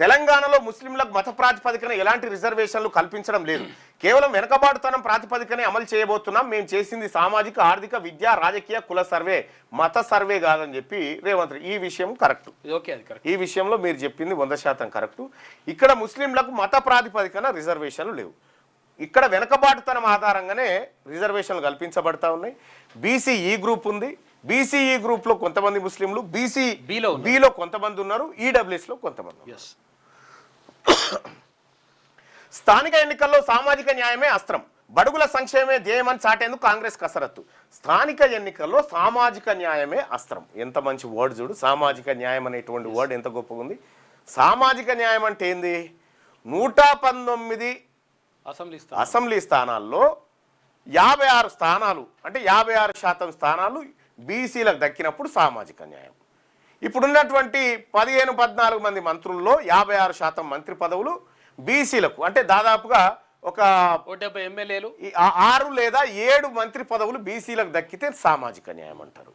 తెలంగాణలో ముస్లింలకు మత ప్రాతిపదికన ఎలాంటి రిజర్వేషన్లు కల్పించడం లేదు. కేవలం వెనకబాటుతనం ప్రాతిపదికనే అమలు చేయబోతున్నాం. మేము చేసింది సామాజిక ఆర్థిక విద్యా రాజకీయ కుల సర్వే మత సర్వే కాదని చెప్పి రేవంత్ ఈ విషయం కరెక్ట్. ఇది ఓకే అది కరెక్ట్. ఈ విషయంలో మీరు చెప్పింది వంద శాతం కరెక్టు. ఇక్కడ ముస్లింలకు మత ప్రాతిపదికన రిజర్వేషన్లు లేవు. ఇక్కడ వెనకబాటుతనం ఆధారంగానే రిజర్వేషన్లు కల్పించబడతా ఉన్నాయి. బీసీఈ గ్రూప్ ఉంది. బీసీఈ గ్రూప్లో కొంతమంది ముస్లింలు బీసీ B లో ఉన్నారు. బిలో కొంతమంది ఉన్నారు. ఈడబ్ల్యూఎస్లో కొంతమంది ఉన్నారు. ఎస్ స్థానిక ఎన్నికల్లో సామాజిక న్యాయమే అస్త్రం. బడుగుల సంక్షేమమే ధ్యేయమని చాటేందుకు కాంగ్రెస్ కసరత్తు. స్థానిక ఎన్నికల్లో సామాజిక న్యాయమే అస్త్రం. ఎంత మంచి వర్డ్ చూడు. సామాజిక న్యాయం అనేటువంటి వర్డ్ ఎంత గొప్పగా ఉంది. సామాజిక న్యాయం అంటే ఏంది? నూట పంతొమ్మిది అసెంబ్లీ. అసెంబ్లీ స్థానాల్లో యాభై ఆరు స్థానాలు. అంటే యాభై ఆరు శాతం స్థానాలు బీసీలకు దక్కినప్పుడు సామాజిక న్యాయం. ఇప్పుడున్నటువంటి పదిహేను పద్నాలుగు మంది మంత్రుల్లో యాభై ఆరు శాతం మంత్రి పదవులు బీసీలకు అంటే దాదాపుగా ఒక డెబ్బై ఎమ్మెల్యేలు. ఆరు లేదా ఏడు మంత్రి పదవులు బీసీలకు దక్కితే సామాజిక న్యాయం అంటారు.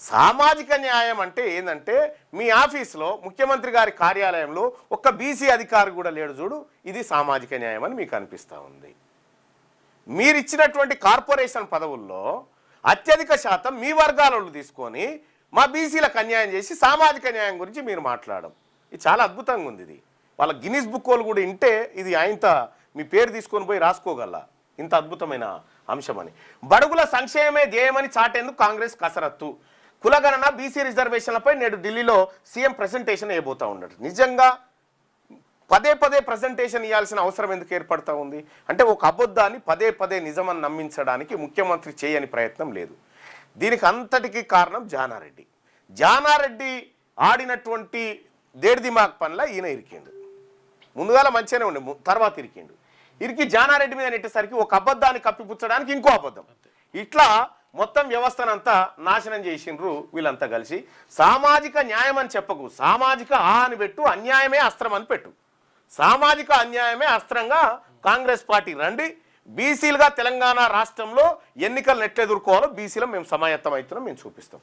సామాజిక న్యాయం అంటే ఏంటంటే మీ ఆఫీస్లో ముఖ్యమంత్రి గారి కార్యాలయంలో ఒక్క బీసీ అధికారి కూడా లేడు చూడు ఇది సామాజిక న్యాయం అని మీకు అనిపిస్తూ ఉంది. మీరు ఇచ్చినటువంటి కార్పొరేషన్ పదవుల్లో అత్యధిక శాతం మీ వర్గాల వాళ్ళు తీసుకొని మా బీసీలకు అన్యాయం చేసి సామాజిక న్యాయం గురించి మీరు మాట్లాడడం. ఇది చాలా అద్భుతంగా ఉంది ఇది. వాళ్ళ గిన్నిస్ బుక్ వాళ్ళు కూడా ఇంటే ఇది ఆయనత మీ పేరు తీసుకొని పోయి రాసుకోగల. ఇంత అద్భుతమైన అంశమని. బడుగుల సంక్షేమమే ధ్యేయమని చాటేందుకు కాంగ్రెస్ కసరత్తు. కులగణన బీసీ రిజర్వేషన్లపై నేడు ఢిల్లీలో సీఎం ప్రెజెంటేషన్ అయిపోతూ ఉన్నాడు. నిజంగా పదే పదే ప్రజెంటేషన్ ఇవ్వాల్సిన అవసరం ఎందుకు ఏర్పడతా ఉంది? అంటే ఒక అబద్ధాన్ని పదే పదే నిజమని నమ్మించడానికి ముఖ్యమంత్రి చేయని ప్రయత్నం లేదు. దీనికి అంతటికి కారణం జానారెడ్డి. జానారెడ్డి ఆడినటువంటి దేడిదిమాక్ దిమాగ్ ఈయన ఇరికిండు. ముందుగాల మంచిగానే ఉండే. తర్వాత ఇరికిండు. ఇరికి జానారెడ్డి మీద నెట్టేసరికి ఒక అబద్ధాన్ని కప్పిపుచ్చడానికి ఇంకో అబద్ధం. ఇట్లా మొత్తం వ్యవస్థనంతా నాశనం చేసిండ్రు వీళ్ళంతా కలిసి. సామాజిక న్యాయం అని చెప్పకు. సామాజిక ఆ అని పెట్టు అన్యాయమే అస్త్రం అని పెట్టు. సామాజిక అన్యాయమే అస్త్రంగా కాంగ్రెస్ పార్టీ రండి. బీసీలుగా తెలంగాణ రాష్ట్రంలో ఎన్నికలు ఎట్లెదుర్కోవాలో బీసీలో మేము సమాయత్తం అవుతున్నాం మేము చూపిస్తాం.